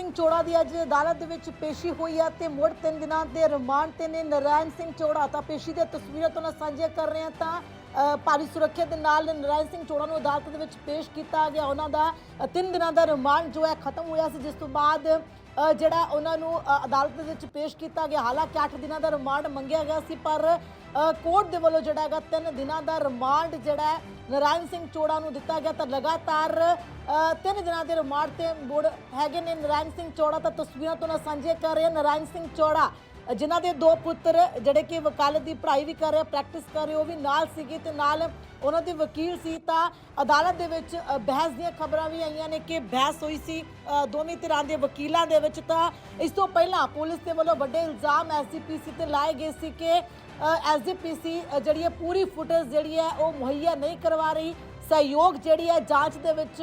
ਸਿੰਘ ਚੌੜਾ ਦੀ ਅੱਜ ਅਦਾਲਤ ਦੇ ਵਿੱਚ ਪੇਸ਼ੀ ਹੋਈ ਹੈ ਤੇ ਮੁੜ ਤਿੰਨ ਦਿਨਾਂ ਦੇ ਰਿਮਾਂਡ ਤੇ ਨੇ ਨਰਾਇਣ ਸਿੰਘ ਚੋੜਾ ਤਾਂ ਪੇਸ਼ੀ ਦੀਆਂ ਤਸਵੀਰਾਂ ਤੋਂ ਨਾਲ ਸਾਂਝੀਆਂ ਕਰ ਰਹੇ ਹਾਂ ਤਾਂ ਭਾਰੀ ਸੁਰੱਖਿਆ ਦੇ ਨਾਲ ਨਰਾਇਣ ਸਿੰਘ ਚੋੜਾ ਨੂੰ ਅਦਾਲਤ ਦੇ ਵਿੱਚ ਪੇਸ਼ ਕੀਤਾ ਗਿਆ। ਉਹਨਾਂ ਦਾ ਅ, ਤਿੰਨ ਦਿਨਾਂ ਦਾ ਰਿਮਾਂਡ ਜੋ ਹੈ ਖਤਮ ਹੋਇਆ ਸੀ ਜਿਸ ਤੋਂ ਬਾਅਦ ਜਿਹੜਾ ਉਹਨਾਂ ਨੂੰ ਅਦਾਲਤ ਦੇ ਵਿੱਚ ਪੇਸ਼ ਕੀਤਾ ਗਿਆ। ਹਾਲਾਂਕਿ 8 ਦਿਨਾਂ ਦਾ ਰਿਮਾਂਡ ਮੰਗਿਆ ਗਿਆ ਸੀ ਪਰ ਕੋਰਟ ਦੇ ਵੱਲੋਂ ਜਿਹੜਾ ਹੈਗਾ 3 ਦਿਨਾਂ ਦਾ ਰਿਮਾਂਡ ਜਿਹੜਾ ਨਰਾਇਣ ਸਿੰਘ ਚੋੜਾ ਨੂੰ ਦਿੱਤਾ ਗਿਆ ਤਾਂ ਲਗਾਤਾਰ ਤਿੰਨ ਦਿਨਾਂ ਦੇ ਰਿਮਾਂਡ ਤੇ ਮੁੜ ਹੈਗੇ ਨੇ ਨਰਾਇਣ ਸਿੰਘ ਚੋੜਾ ਤਾਂ ਤਸਵੀਰਾਂ ਤੋਂ ਨਾਲ ਸਾਂਝੇ ਕਰ ਰਹੇ ਹਾਂ। ਨਰਾਇਣ ਸਿੰਘ ਚੋੜਾ ਜਿਨ੍ਹਾਂ ਦੇ ਦੋ ਪੁੱਤਰ ਜਿਹੜੇ ਕਿ ਵਕਾਲਤ ਦੀ ਪੜ੍ਹਾਈ ਵੀ ਕਰ ਰਹੇ ਪ੍ਰੈਕਟਿਸ ਕਰ ਰਹੇ ਉਹ ਵੀ ਨਾਲ ਸੀਗੇ ਤੇ ਨਾਲ ਉਹਨਾਂ ਦੇ ਵਕੀਲ ਸੀ ਤਾਂ ਅਦਾਲਤ ਦੇ ਵਿੱਚ ਬਹਿਸ ਦੀਆਂ ਖਬਰਾਂ ਵੀ ਆਈਆਂ ਨੇ ਕਿ ਬਹਿਸ ਹੋਈ ਸੀ ਅ, ਦੋਵੇਂ ਧਿਰਾਂ ਦੇ ਵਕੀਲਾਂ ਦੇ ਵਿੱਚ ਤਾਂ ਇਸ ਤੋਂ ਪਹਿਲਾਂ ਪੁਲਿਸ ਦੇ ਵੱਲੋਂ ਵੱਡੇ ਇਲਜ਼ਾਮ ਐਸਜੀਪੀਸੀ ਤੇ ਲਾਏ ਗਏ ਸੀ ਕਿ ਐਸਜੀਪੀਸੀ ਜਿਹੜੀ ਹੈ ਪੂਰੀ ਫੁਟੇਜ ਜਿਹੜੀ ਹੈ ਉਹ ਮੁਹੱਈਆ ਨਹੀਂ ਕਰਵਾ ਰਹੀ ਸਹਿਯੋਗ ਜਿਹੜੀ ਹੈ ਜਾਂਚ ਦੇ ਵਿੱਚ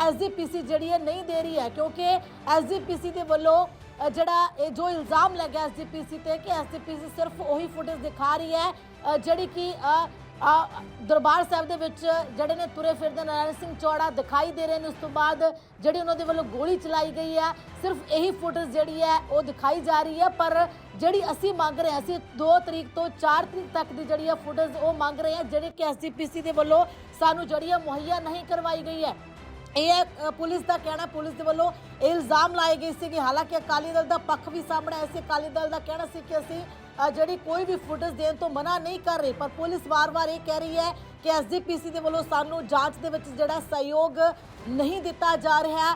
ਐਸਜੀਪੀਸੀ ਜਿਹੜੀ ਹੈ ਨਹੀਂ ਦੇ ਰਹੀ ਹੈ ਕਿਉਂਕਿ ਐਸਜੀਪੀਸੀ ਦੇ ਵੱਲੋਂ ਜਿਹੜਾ ਇਹ ਜੋ ਇਲਜ਼ਾਮ ਲੱਗਾ ਐਸਜੀਪੀਸੀ ਤੇ ਕਿ ਐਸਜੀਪੀਸੀ ਸਿਰਫ ਉਹੀ ਫੁਟੇਜ ਦਿਖਾ ਰਹੀ ਹੈ ਜਿਹੜੀ ਕਿ ਦਰਬਾਰ ਸਾਹਿਬ ਦੇ ਵਿੱਚ ਜਿਹੜੇ ਨੇ ਤੁਰੇ ਫਿਰਦੇ ਨਾਰਾਇਣ ਸਿੰਘ ਚੌੜਾ ਦਿਖਾਈ ਦੇ ਰਹੇ ਨੇ ਉਸ ਤੋਂ ਬਾਅਦ ਜਿਹੜੀ ਉਹਨਾਂ ਦੇ ਵੱਲੋਂ ਗੋਲੀ ਚਲਾਈ ਗਈ ਹੈ, ਸਿਰਫ ਇਹੀ ਫੁਟੇਜ ਜਿਹੜੀ ਹੈ ਉਹ ਦਿਖਾਈ ਜਾ ਰਹੀ ਹੈ, ਪਰ ਜਿਹੜੀ ਅਸੀਂ ਮੰਗ ਰਹੇ ਹਾਂ, ਅਸੀਂ 2 ਤਰੀਕ ਤੋਂ 4 ਤਰੀਕ ਤੱਕ ਦੀ ਜਿਹੜੀ ਹੈ ਫੁਟੇਜ ਉਹ ਮੰਗ ਰਹੇ ਹਾਂ, ਜਿਹੜੀ ਕਿ ਐਸਜੀਪੀਸੀ ਦੇ ਵੱਲੋਂ ਸਾਨੂੰ ਜਿਹੜੀ ਹੈ ਮੁਹੱਈਆ ਨਹੀਂ ਕਰਵਾਈ ਗਈ ਹੈ। ਇਹ ਹੈ, ਪੁਲਿਸ ਦਾ ਕਹਿਣਾ ਪੁਲਿਸ ਦੇ ਵੱਲੋਂ ਇਹ ਇਲਜ਼ਾਮ ਲਾਏ ਗਏ ਸੀ ਕਿ ਹਾਲਾਂਕਿ ਅਕਾਲੀ ਦਲ ਦਾ ਪੱਖ ਵੀ ਸਾਹਮਣੇ ਆਇਆ ਸੀ ਅਕਾਲੀ ਦਲ ਦਾ ਕਹਿਣਾ ਸੀ ਕਿ ਅਸੀਂ ਜਿਹੜੀ ਕੋਈ ਵੀ ਫੁਟੇਜ ਦੇਣ ਤੋਂ ਮਨਾ ਨਹੀਂ ਕਰ ਰਹੇ ਪਰ ਪੁਲਿਸ ਵਾਰ-ਵਾਰ ਇਹ ਕਹਿ ਰਹੀ ਹੈ ਕਿ ਐਸਜੀਪੀਸੀ ਦੇ ਵੱਲੋਂ ਸਾਨੂੰ ਜਾਂਚ ਦੇ ਵਿੱਚ ਜਿਹੜਾ ਸਹਿਯੋਗ ਨਹੀਂ ਦਿੱਤਾ ਜਾ ਰਿਹਾ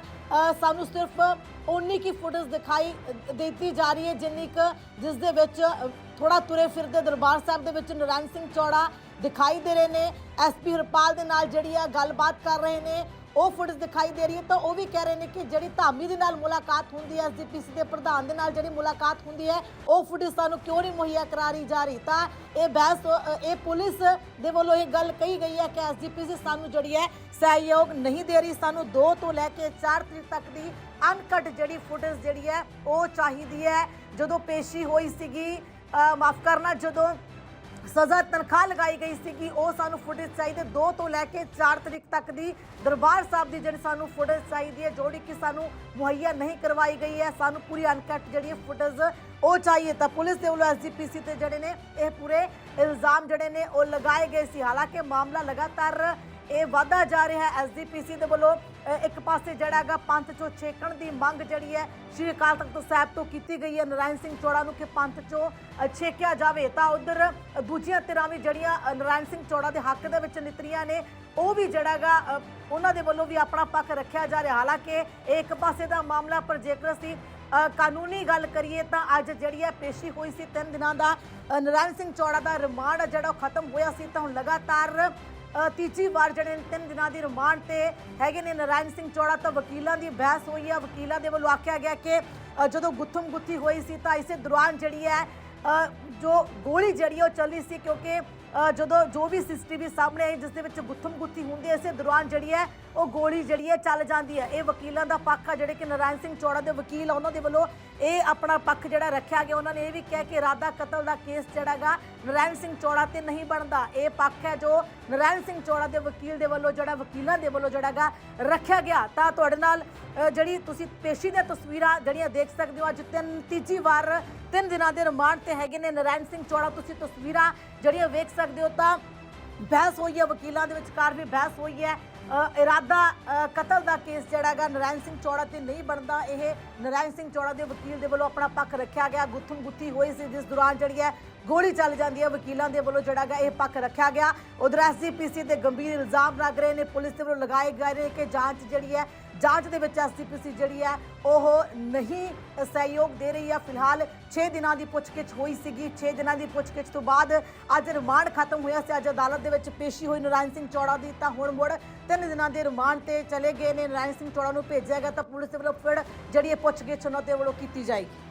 ਸਾਨੂੰ ਸਿਰਫ ਉਨੀ ਕੀ ਫੁਟੇਜ ਦਿਖਾਈ ਦਿੱਤੀ ਜਾ ਰਹੀ ਹੈ ਜਿੰਨੀ ਕੁ ਜਿਸ ਦੇ ਵਿੱਚ ਅ, ਥੋੜਾ ਤੁਰੇ ਫਿਰਦੇ ਦਰਬਾਰ ਸਾਹਿਬ ਦੇ ਵਿੱਚ ਨਰਾਇਣ ਸਿੰਘ ਚੌੜਾ ਦਿਖਾਈ ਦੇ ਰਹੇ ਨੇ ਐਸਪੀ ਹਰਪਾਲ ਦੇ ਨਾਲ ਜਿਹੜੀ ਆ ਗੱਲਬਾਤ ਕਰ ਰਹੇ ਨੇ ਉਹ ਫੁਟੇਜ ਦਿਖਾਈ ਦੇ ਰਹੀ ਹੈ ਤਾਂ ਉਹ ਵੀ ਕਹਿ ਰਹੇ ਨੇ ਕਿ ਜਿਹੜੀ ਧਾਮੀ ਦੇ ਨਾਲ ਮੁਲਾਕਾਤ ਹੁੰਦੀ ਹੈ ਐਸਜੀਪੀਸੀ ਦੇ ਪ੍ਰਧਾਨ ਦੇ ਨਾਲ ਜਿਹੜੀ ਮੁਲਾਕਾਤ ਹੁੰਦੀ ਹੈ, ਉਹ ਫੁਟੇਜ ਸਾਨੂੰ ਕਿਉਂ ਨਹੀਂ ਮੁਹੱਈਆ ਕਰਾਰੀ ਜਾ ਰਹੀ? ਤਾਂ ਇਹ ਬਹਿਸ ਇਹ ਪੁਲਿਸ ਦੇ ਵੱਲੋਂ ਇਹ ਗੱਲ ਕਹੀ ਗਈ ਹੈ ਕਿ ਐਸਜੀਪੀਸੀ ਸਾਨੂੰ ਜਿਹੜੀ ਹੈ ਸਹਿਯੋਗ ਨਹੀਂ ਦੇ ਰਹੀ। ਸਾਨੂੰ 2 ਤੋਂ ਲੈ ਕੇ 4 ਤਰੀਕ ਤੱਕ ਦੀ ਅਨਕਟ ਜਿਹੜੀ ਫੁਟੇਜ ਜਿਹੜੀ ਹੈ, ਉਹ ਚਾਹੀਦੀ ਹੈ। ਜਦੋਂ ਪੇਸ਼ੀ ਹੋਈ ਸੀਗੀ ਮਾਫ ਕਰਨਾ, ਜਦੋਂ ਸਜ਼ਾ ਤਨਖਾਹ ਲਗਾਈ ਗਈ ਸੀ ਕਿ ਉਹ ਸਾਨੂੰ ਫੁਟੇਜ ਚਾਹੀਦੀ 2 ਤੋਂ ਲੈ ਕੇ 4 ਤਰੀਕ ਤੱਕ ਦੀ ਦਰਬਾਰ ਸਾਹਿਬ ਦੀ ਜਿਹੜੀ ਸਾਨੂੰ ਫੁਟੇਜ ਚਾਹੀਦੀ ਹੈ ਜੋੜੀ ਕਿ ਸਾਨੂੰ ਮੁਹੱਈਆ ਨਹੀਂ ਕਰਵਾਈ ਗਈ ਹੈ, ਸਾਨੂੰ ਪੂਰੀ ਅਨਕਟ ਜਿਹੜੀ ਹੈ ਫੁਟੇਜ ਉਹ ਚਾਹੀਏ ਤਾਂ ਪੁਲਿਸ ਦੇ ਵੱਲੋਂ ਐਸਜੀਪੀਸੀ ਤੇ ਜਿਹੜੇ ਨੇ ਇਹ ਪੂਰੇ ਇਲਜ਼ਾਮ ਜਿਹੜੇ ਨੇ ਉਹ ਲਗਾਏ ਗਏ ਸੀ। ਹਾਲਾਂਕਿ ਮਾਮਲਾ ਲਗਾਤਾਰ ਇਹ ਵਾਧਾ ਜਾ ਰਿਹਾ ਹੈ ਐਸਜੀਪੀਸੀ ਦੇ ਵੱਲੋਂ। ਇੱਕ ਪਾਸੇ ਜਿਹੜਾ ਹੈਗਾ ਪੰਥ ਚੋਂ ਛੇਕਣ ਦੀ ਮੰਗ ਜਿਹੜੀ ਹੈ ਸ਼੍ਰੀ ਅਕਾਲ ਤਖਤ ਸਾਹਿਬ ਤੋਂ ਕੀਤੀ ਗਈ ਹੈ। ਨਰਾਇਣ ਸਿੰਘ ਚੋੜਾ ਨੂੰ ਕਿ ਪੰਥ ਚੋਂ ਛੇਕਿਆ ਜਾਵੇ ਤਾਂ ਉਧਰ ਦੂਜੀਆਂ ਧਿਰਾਂ ਵੀ ਜਿਹੜੀਆਂ ਅ, ਨਰਾਇਣ ਸਿੰਘ ਚੋੜਾ ਦੇ ਹੱਕ ਦੇ ਵਿੱਚ ਨਿਤਰੀਆਂ ਨੇ ਉਹ ਵੀ ਜਿਹੜਾ ਹੈਗਾ ਉਹਨਾਂ ਦੇ ਵੱਲੋਂ ਵੀ ਆਪਣਾ ਪੱਖ ਰੱਖਿਆ ਜਾ ਰਿਹਾ। ਹਾਲਾਂਕਿ ਇਹ ਇੱਕ ਪਾਸੇ ਦਾ ਮਾਮਲਾ ਪਰ ਜੇਕਰ ਅਸੀਂ ਕਾਨੂੰਨੀ ਗੱਲ ਕਰੀਏ ਤਾਂ ਅੱਜ ਜਿਹੜੀ ਹੈ ਪੇਸ਼ੀ ਹੋਈ ਸੀ ਤਿੰਨ ਦਿਨਾਂ ਦਾ ਅ, ਨਰਾਇਣ ਸਿੰਘ ਚੌੜਾ ਦਾ ਰਿਮਾਂਡ ਜਿਹੜਾ ਉਹ ਖਤਮ ਹੋਇਆ ਸੀ ਤਾਂ ਹੁਣ ਲਗਾਤਾਰ ਤੀਜੀ ਵਾਰ ਜਿਹੜੇ ਨੇ ਤਿੰਨ ਦਿਨਾਂ ਦੀ ਰਿਮਾਂਡ ਤੇ ਹੈਗੇ ਨੇ ਨਰਾਇਣ ਸਿੰਘ ਚੌੜਾ ਤਾਂ ਵਕੀਲਾਂ ਦੀ ਬਹਿਸ ਹੋਈ ਹੈ। ਵਕੀਲਾਂ ਦੇ ਵੱਲੋਂ ਆਖਿਆ ਗਿਆ ਕਿ ਜਦੋਂ ਗੁੱਥਮ ਗੁੱਥੀ ਹੋਈ ਸੀ ਤਾਂ ਇਸੇ ਦੌਰਾਨ ਜਿਹੜੀ ਹੈ ਜੋ ਗੋਲੀ ਜਿਹੜੀ ਹੈ ਉਹ ਚੱਲੀ ਸੀ ਕਿਉਂਕਿ ਜਦੋਂ ਜੋ ਵੀ ਸੀਸੀਟੀਵੀ ਸਾਹਮਣੇ ਆਈ ਜਿਸ ਦੇ ਵਿੱਚ ਗੁੱਥਮ ਗੁੱਥੀ ਹੁੰਦੀ ਹੈ, ਇਸੇ ਦੌਰਾਨ ਜਿਹੜੀ ਹੈ ਉਹ ਗੋਲੀ ਜਿਹੜੀ ਹੈ ਚੱਲ ਜਾਂਦੀ ਹੈ। ਇਹ ਵਕੀਲਾਂ ਦਾ ਪੱਖ ਆ ਜਿਹੜੇ ਕਿ ਨਰਾਇਣ ਸਿੰਘ ਚੌੜਾ ਦੇ ਵਕੀਲ ਆ, ਉਹਨਾਂ ਦੇ ਵੱਲੋਂ ਇਹ ਆਪਣਾ ਪੱਖ ਜਿਹੜਾ ਰੱਖਿਆ ਗਿਆ, ਉਹਨਾਂ ਨੇ ਇਹ ਵੀ ਕਿਹਾ ਕਿ ਰਾਧਾ ਕਤਲ ਦਾ ਕੇਸ ਜਿਹੜਾਗਾ ਨਰਾਇਣ ਸਿੰਘ ਚੌੜਾ ਤੇ ਨਹੀਂ ਬਣਦਾ। ਇਹ ਪੱਖ ਹੈ ਜੋ ਨਰਾਇਣ ਸਿੰਘ ਚੌੜਾ ਦੇ ਵਕੀਲ ਦੇ ਵੱਲੋਂ ਜਿਹੜਾ, ਵਕੀਲਾਂ ਦੇ ਵੱਲੋਂ ਜਿਹੜਾਗਾ ਰੱਖਿਆ ਗਿਆ। ਤਾਂ ਤੁਹਾਡੇ ਨਾਲ ਜਿਹੜੀ ਤੁਸੀਂ ਪੇਸ਼ੀ ਦੀਆਂ ਤਸਵੀਰਾਂ ਜਿਹੜੀਆਂ ਦੇਖ ਸਕਦੇ ਹੋ, ਅੱਜ ਤਿੰਨ, ਤੀਜੀ ਵਾਰ ਤਿੰਨ ਦਿਨਾਂ ਦੇ ਰਿਮਾਂਡ ਤੇ ਹੈਗੇ ਨੇ ਨਰਾਇਣ ਸਿੰਘ ਚੌੜਾ। ਤੁਸੀਂ ਤਸਵੀਰਾਂ ਜਿਹੜੀਆਂ ਵੇਖ ਸਕਦੇ ਹੋ ਤਾਂ ਬਹਿਸ ਹੋਈ ਹੈ, ਵਕੀਲਾਂ ਦੇ ਵਿਚਕਾਰ ਵੀ ਬਹਿਸ ਹੋਈ ਹੈ। ਇਰਾਦਾ ਕਤਲ ਦਾ ਕੇਸ ਜਿਹੜਾ ਹੈਗਾ ਨਰਾਇਣ ਸਿੰਘ ਚੌੜਾ ਤੇ ਨਹੀਂ ਬਣਦਾ। ਇਹ ਨਰਾਇਣ ਸਿੰਘ ਚੌੜਾ ਦੇ ਵਕੀਲ ਦੇ ਵੱਲੋਂ ਆਪਣਾ ਪੱਖ ਰੱਖਿਆ ਗਿਆ। ਗੁੱਥਮ ਗੁੱਥੀ ਹੋਈ ਸੀ, ਜਿਸ ਦੌਰਾਨ ਜਿਹੜੀ ਹੈ ਗੋਲੀ ਚੱਲ ਜਾਂਦੀ ਹੈ। ਵਕੀਲਾਂ ਦੇ ਵੱਲੋਂ ਜਿਹੜਾ ਗਾ ਇਹ ਪੱਖ ਰੱਖਿਆ ਗਿਆ। ਉਧਰ ਐਸਜੀਪੀਸੀ ਤੇ ਗੰਭੀਰ ਇਲਜ਼ਾਮ ਲੱਗ ਰਹੇ ਨੇ। ਪੁਲਿਸ ਦੇ ਵੱਲੋਂ ਲਗਾਏ ਗਏ ਨੇ ਕਿ ਜਾਂਚ ਜਿਹੜੀ ਹੈ, ਜਾਂਚ ਦੇ ਵਿੱਚ ਐਸਜੀਪੀਸੀ ਜਿਹੜੀ ਹੈ, ਉਹ ਨਹੀਂ ਸਹਿਯੋਗ ਦੇ ਰਹੀ ਹੈ। ਫਿਲਹਾਲ 6 ਦਿਨਾਂ ਦੀ ਪੁੱਛਗਿੱਛ ਹੋਈ ਸੀਗੀ। 6 ਦਿਨਾਂ ਦੀ ਪੁੱਛਗਿੱਛ ਤੋਂ ਬਾਅਦ ਅੱਜ ਰਿਮਾਂਡ ਖਤਮ ਹੋਇਆ ਸੀ। ਅੱਜ ਅਦਾਲਤ ਦੇ ਵਿੱਚ ਪੇਸ਼ੀ ਹੋਈ ਨਰਾਇਣ ਸਿੰਘ ਚੌੜਾ ਦੀ। ਤਾਂ ਹੁਣ ਮੁੜ ਤਿੰਨ ਦਿਨਾਂ ਦੇ ਰਿਮਾਂਡ ਤੇ ਚਲੇ ਗਏ ਨੇ। ਨਰਾਇਣ ਸਿੰਘ ਚੌੜਾ ਨੂੰ ਭੇਜਿਆ ਗਿਆ ਤਾਂ ਪੁਲਿਸ ਦੇ ਵੱਲੋਂ ਫਿਰ ਜਿਹੜੀ ਇਹ ਪੁੱਛਗਿੱਛ ਉਹਨਾਂ ਦੇ ਵੱਲੋਂ ਕੀਤੀ ਜਾਏਗੀ।